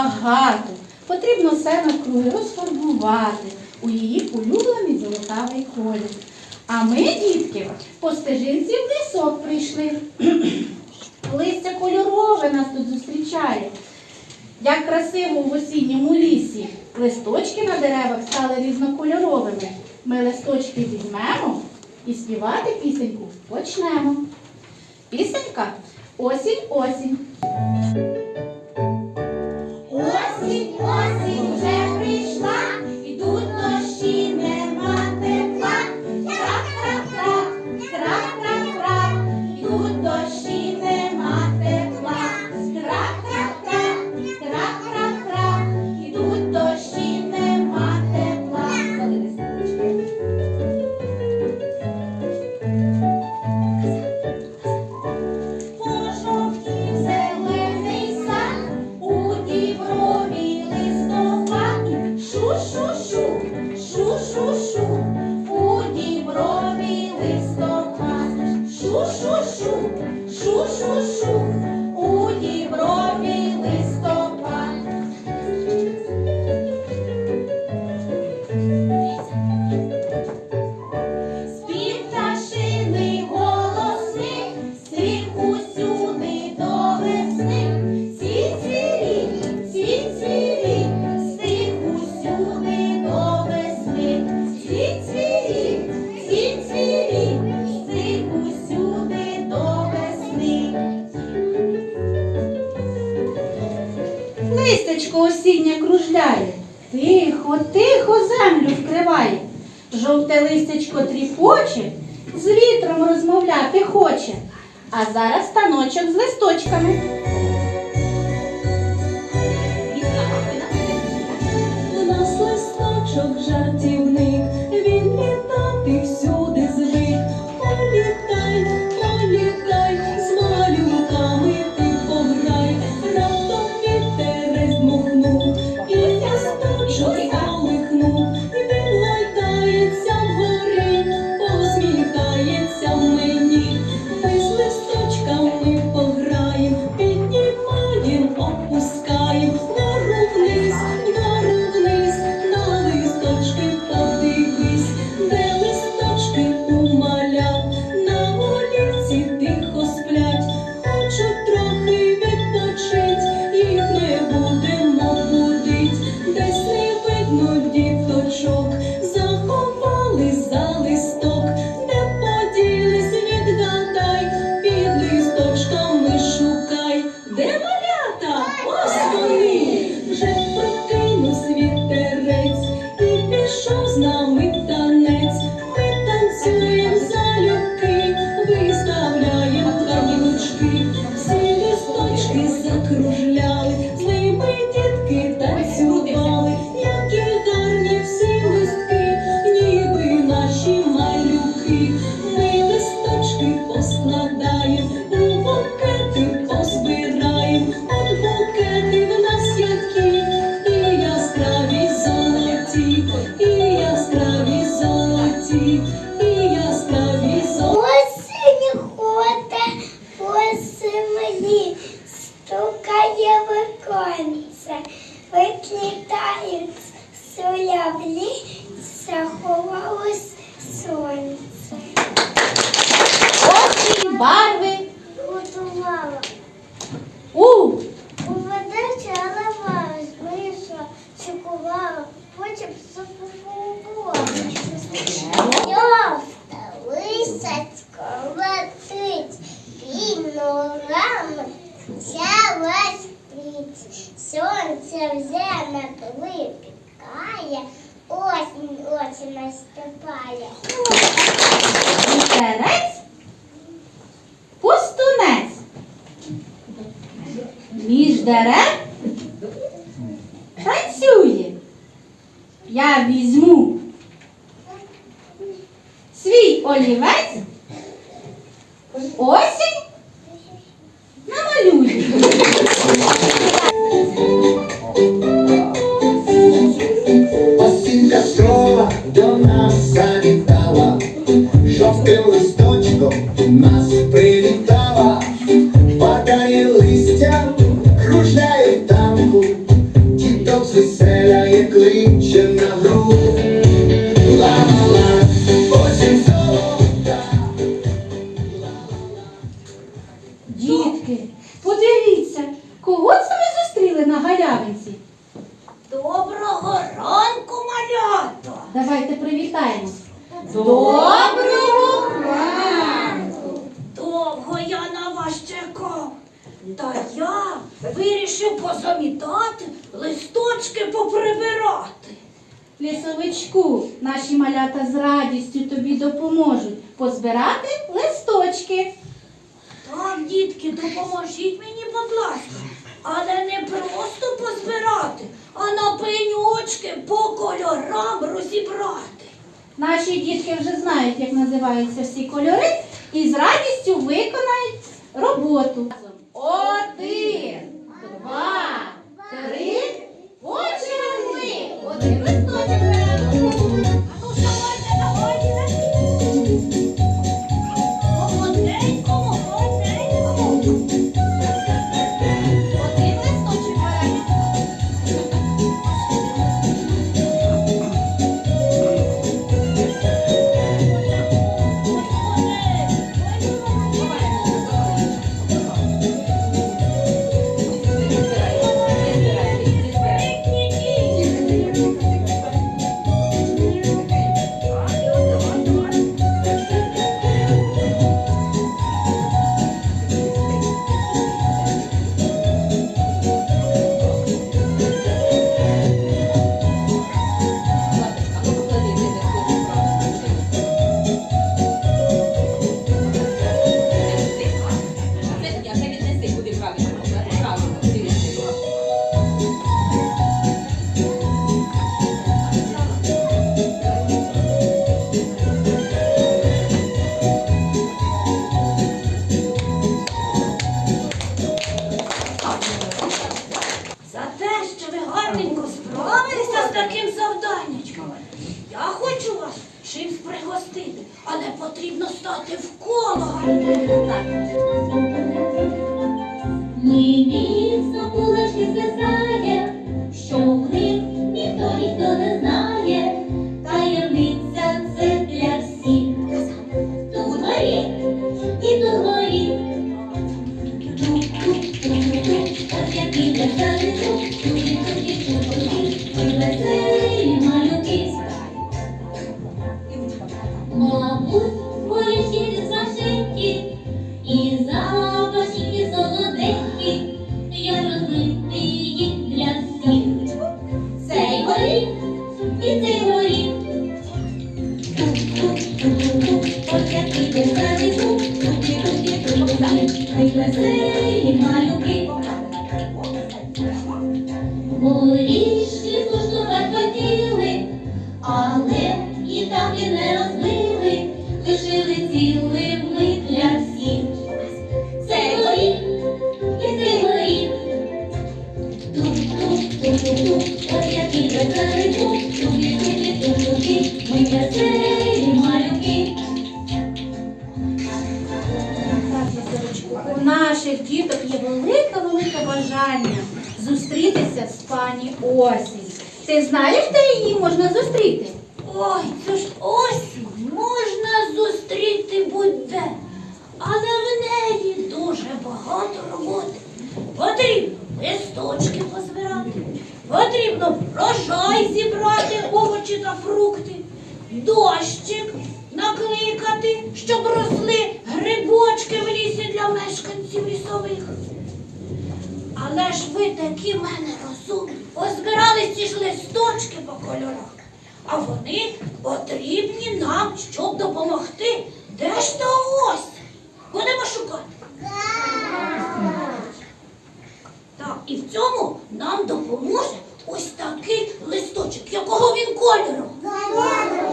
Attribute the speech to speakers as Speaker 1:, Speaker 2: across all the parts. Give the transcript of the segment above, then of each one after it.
Speaker 1: багато. Потрібно все навкруги розформувати у її улюблений золотавий колір. А ми, дітки, по стежинці в лісок прийшли. Листя кольорове нас тут зустрічає. Як красиво в осінньому лісі листочки на деревах стали різнокольоровими. Ми листочки візьмемо і співати пісеньку почнемо. Пісенька
Speaker 2: осінь-осінь. ти. мені
Speaker 3: стукає виконце, виклітають суляблі, заховалось сонце.
Speaker 1: Ох і барви
Speaker 3: готувала.
Speaker 1: У,
Speaker 3: У водичі, але змішала, шокувала, потім супувала. Листя ногами взялась птиця, сонце вже випікає, осінь осінь наступає.
Speaker 1: Вітерець, пустунець. Між дерев танцює. Я візьму свій олівець. Осінь.
Speaker 4: Осінь кастрова до нас завітала, жовтим листочком нас привітала,
Speaker 1: падає листя,
Speaker 5: кружляє танку, діток звеселяє кличе. Та я вирішив позамітати, листочки поприбирати.
Speaker 1: Лісовичку, наші малята з радістю тобі допоможуть позбирати листочки.
Speaker 5: Так, дітки, допоможіть мені, будь ласка. Але не просто позбирати, а на пеньочки по кольорам розібрати.
Speaker 1: Наші дітки вже знають, як називаються всі кольори, і з радістю виконають роботу. Один, два, три. Почали!
Speaker 5: Ой, це ж осінь можна зустріти будь-де, але в неї дуже багато роботи. Потрібно листочки позбирати, потрібно врожай зібрати, овочі та фрукти, дощик накликати, щоб росли грибочки в лісі для мешканців лісових. Але ж ви такі мене розумні. Позбирали ці ж листочки по кольорах. А вони потрібні нам, щоб допомогти. Де ж та ось? Будемо шукати. Так, і в цьому нам допоможе ось такий листочок. Якого він кольору?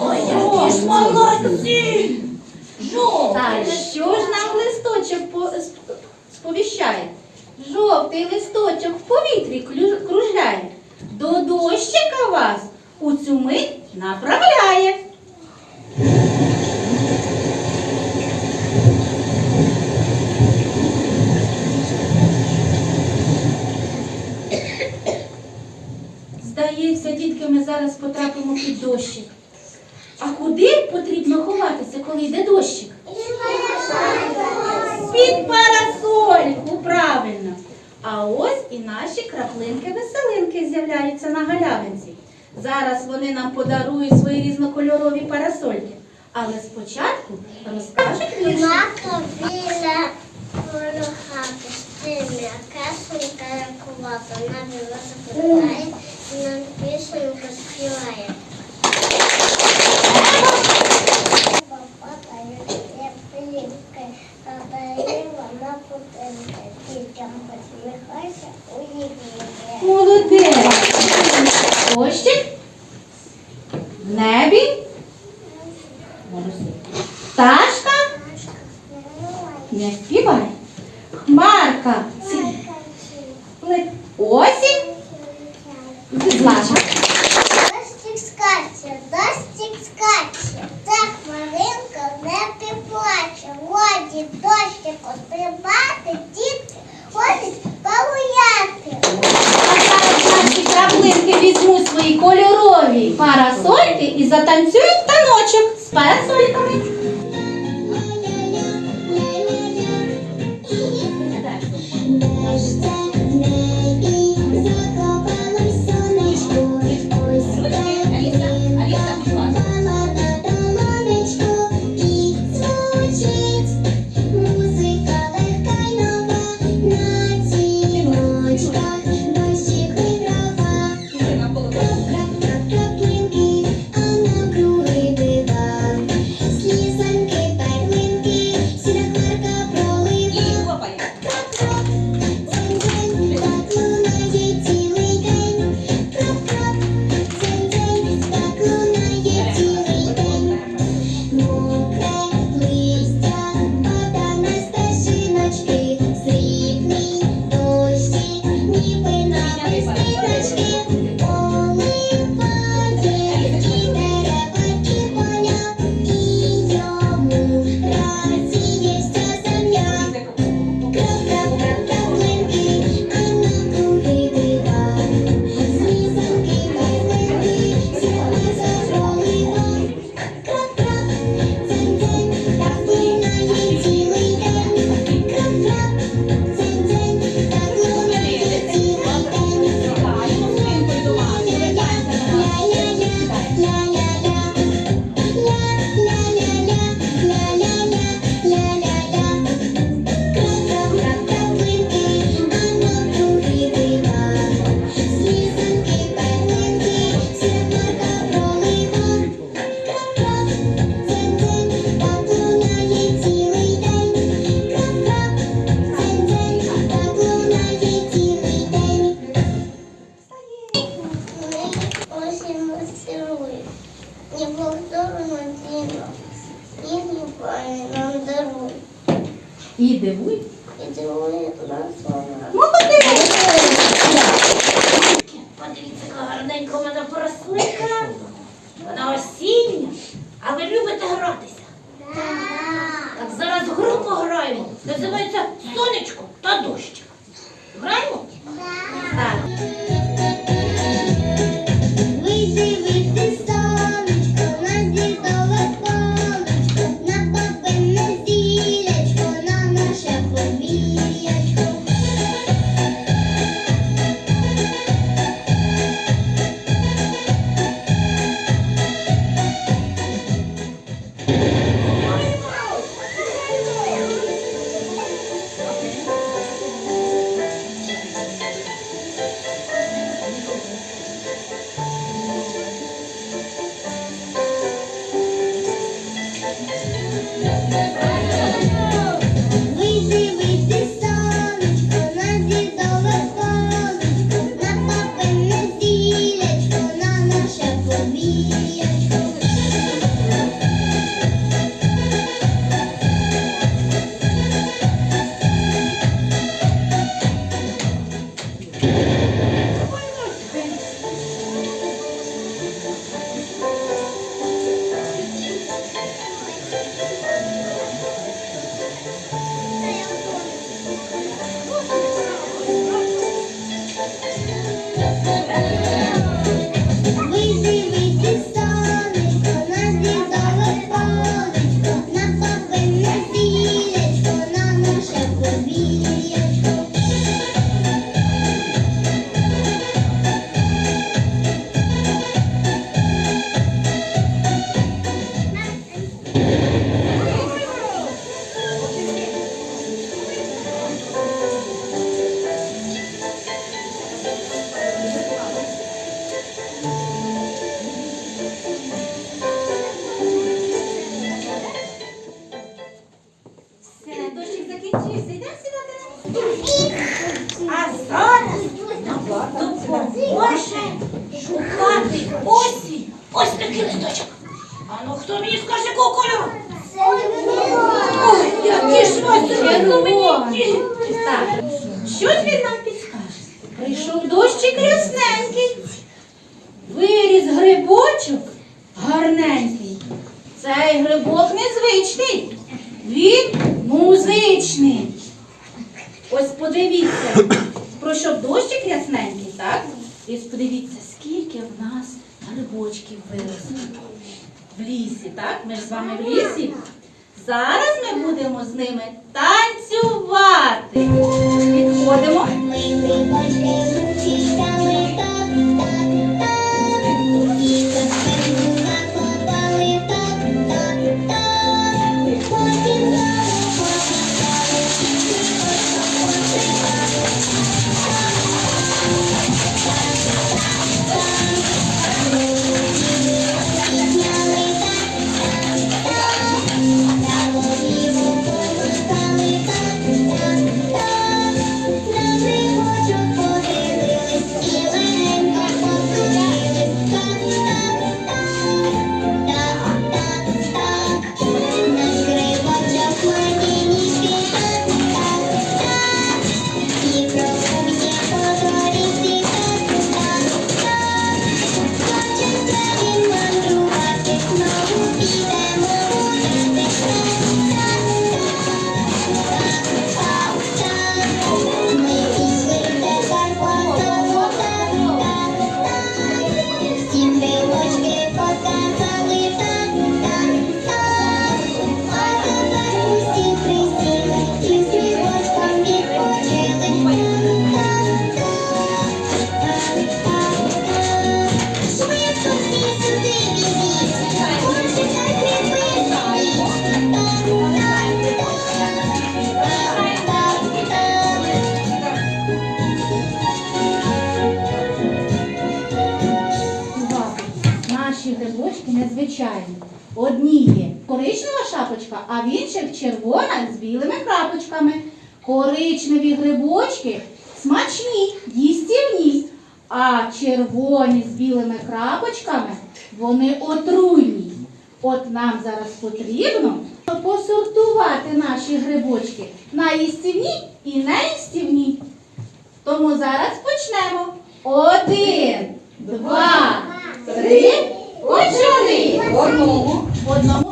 Speaker 5: Ой, які ж молодці! Жовтий.
Speaker 1: що ж нам листочок по- сп- сповіщає? Жовтий листочок в повітрі кружляє. До дощика вас у цю мить направляє. Здається, дітки, ми зараз потрапимо під дощик. А куди потрібно ховатися, коли йде дощик? Під парасольку, правильно. А ось і наші краплинки-веселинки з'являються на галявинці. Зараз вони нам подарують свої різнокольорові парасольки. Але спочатку розкажуть вірші.
Speaker 6: Мато біля порохати стим'я, кесенька, як кувата, вона і нам пісеньку співає.
Speaker 1: А зараз
Speaker 6: допоможе шукати осінь. Ось такий листочок. А ну хто мені скаже?
Speaker 7: А
Speaker 1: червоні з білими крапочками вони отруйні. От нам зараз потрібно посортувати наші грибочки на їстівні і неїстівні. Тому зараз почнемо. Один, два, три, почали. Одному. Одному.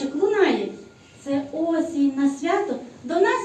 Speaker 1: дзвіночок лунає. Це осінь на свято до нас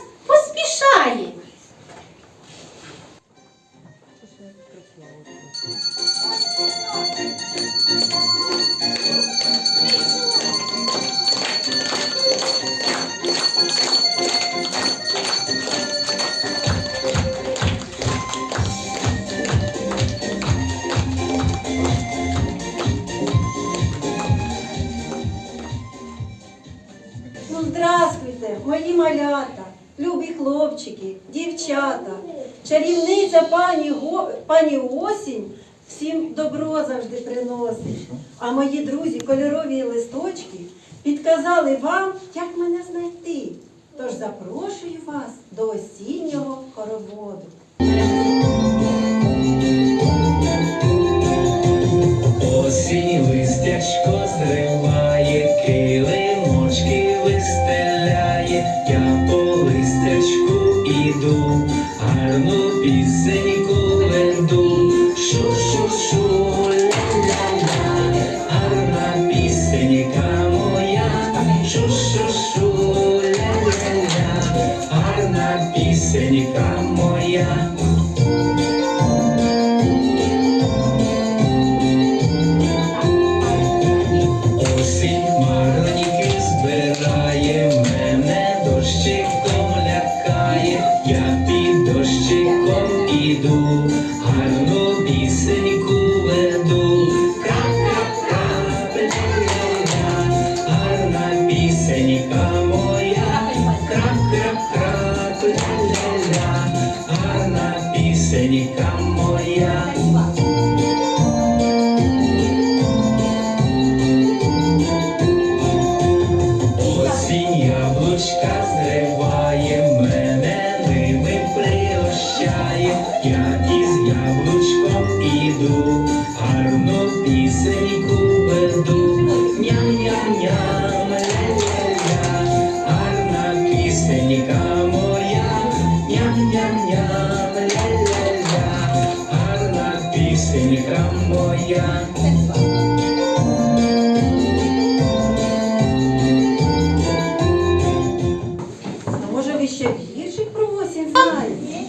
Speaker 6: Hallelujah.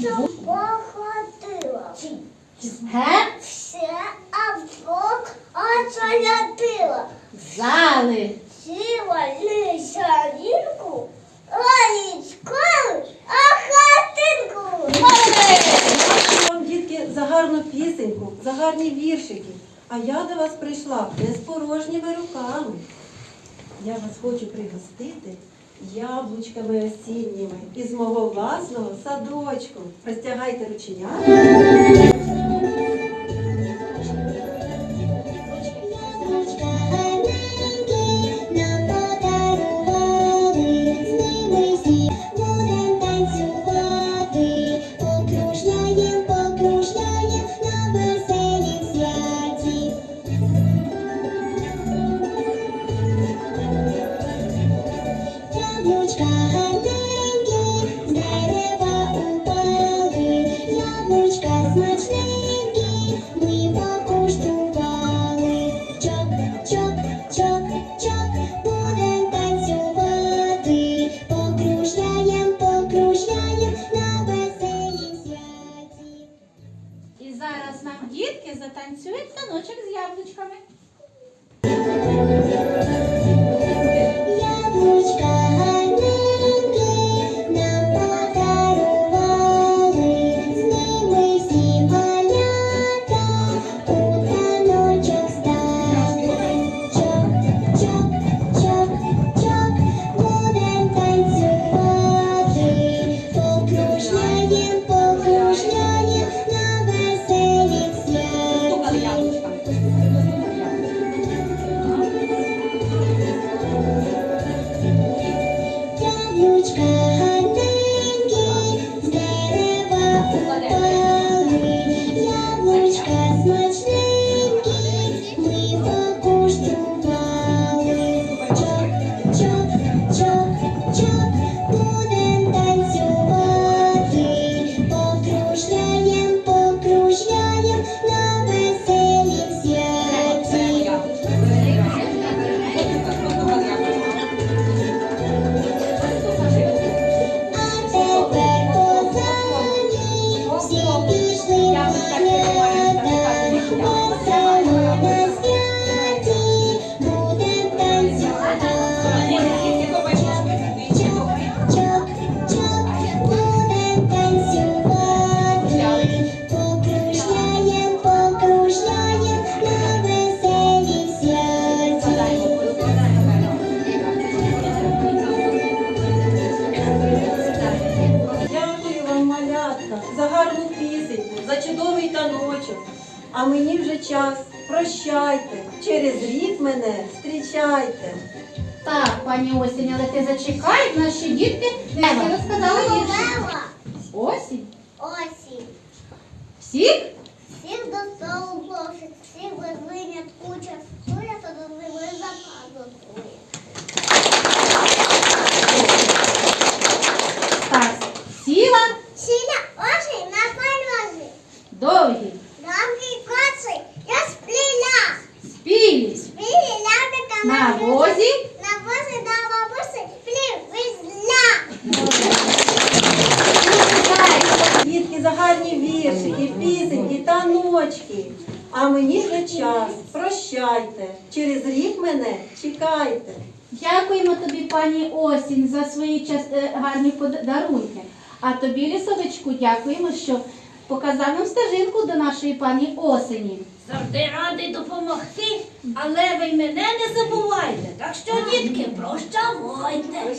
Speaker 6: що
Speaker 3: походила. Все, а Бог оцелятила. А хатинку.
Speaker 8: Дякую
Speaker 6: вам, дітки, за гарну пісеньку, за гарні віршики. А я до вас прийшла не з порожніми руками. Я вас хочу пригостити яблучками осінніми із мого власного садочку. Простягайте
Speaker 1: ручення. осінь, але ти зачекай, наші
Speaker 6: діти. Я
Speaker 9: розказала
Speaker 1: дівчинку. тобі, лісовичку, дякуємо, що показав нам стежинку до нашої пані осені.
Speaker 5: Завжди радий допомогти, але ви мене не забувайте. Так що, дітки,
Speaker 9: прощавайте.